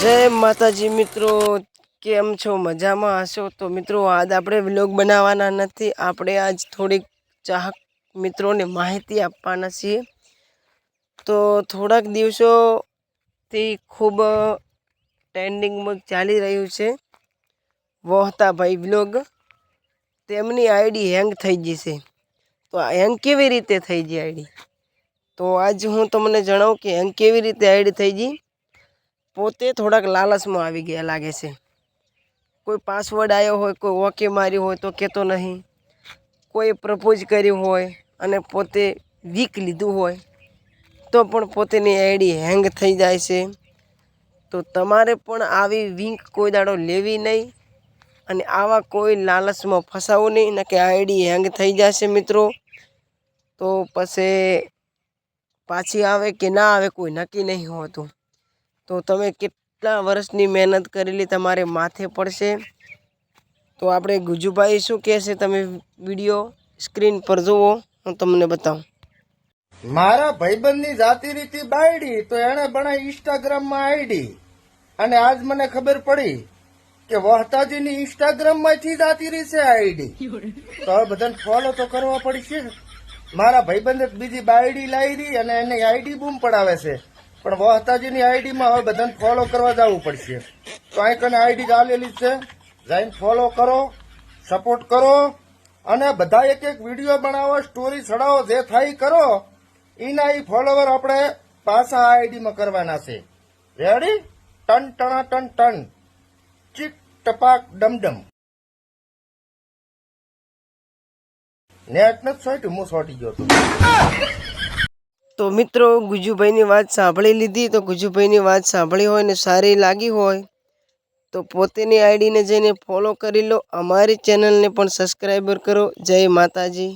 જય માતાજી મિત્રો, કેમ છો? મજામાં હશો? તો મિત્રો, આજ આપણે વ્લોગ બનાવવાના નથી. આપણે આજ થોડીક ચાહક મિત્રોને માહિતી આપવાના છીએ. તો થોડાક દિવસોથી ખૂબ ટ્રેન્ડિંગમાં ચાલી રહ્યું છે વહતા ભાઈ વ્લોગ. તેમની આઈડી હેંગ થઈ ગઈ છે તો હેંગ કેવી રીતે થઈ ગઈ આઈડી? તો આજ હું તમને જણાવું કે હેંગ કેવી રીતે આઈડી થઈ ગઈ. પોતે થોડાક લાલચમાં આવી ગયા લાગે છે. કોઈ પાસવર્ડ આવ્યો હોય, કોઈ ઓકે માર્યો હોય તો કહેતો નહીં. કોઈ પ્રપોઝ કર્યું હોય અને પોતે વીક લીધું હોય તો પણ પોતેની આઈડી હેંગ થઈ જાય છે. તો તમારે પણ આવી વીંક કોઈ દાડો લેવી નહીં અને આવા કોઈ લાલચમાં ફસાવું નહીં ને કે આઈડી હેંગ થઈ જશે મિત્રો. તો પછી પાછી આવે કે ના આવે કોઈ નક્કી નહીં હોતું. તો તમે કેટલા વર્ષની મહેનત કરેલી તમારે માથે પડશે? તો આપણે ગુજુભાઈ શું કહેશે તમે વીડિયો સ્ક્રીન પર જુઓ, હું તમને બતાવું. મારા ભાઈબંધની જાતિ રીતિ બાયડી, તો એને બનાવી ઇન્સ્ટાગ્રામમાં આઈડી. અને આજ મને ખબર પડી કે વહતાજીની ઇન્સ્ટાગ્રામમાંથી જાતિ રહી છે આઈડી. તો હવે બધાને ફોલો તો કરવા પડશે મારા ભાઈબંધ બીજી બાયડી લાવી અને એને આઈડી બૂમ પડાવે છે. પણ વહતાજીની આઈડીમાં હવે બધાને ફોલો કરવા જવું પડશે. તો અહીં કને આઈડી ચાલેલી છે. જઈને ફોલો કરો સપોર્ટ કરો અને બધા એક એક વીડિયો બનાવો સ્ટોરી ચડાવો, જે થાય કરો. એના એ ફોલોવર આપણે પાછા આઈડીમાં કરવાના છે. રેડી ટન ટણા ટન ટન. ચીક, ટપાક, ડમડમ. નેટ નથી સોટ્યું હું સોટી ગયો તો. તો મિત્રો, ગુજુભાઈની વાત સાંભળી લીધી. તો ગુજુભાઈની વાત સાંભળી હોય ને સારી લાગી હોય, તો પોતેની આઈડીને જઈને ફોલો કરી લો. અમારી ચેનલને પણ સબસ્ક્રાઈબર કરો. જય માતાજી.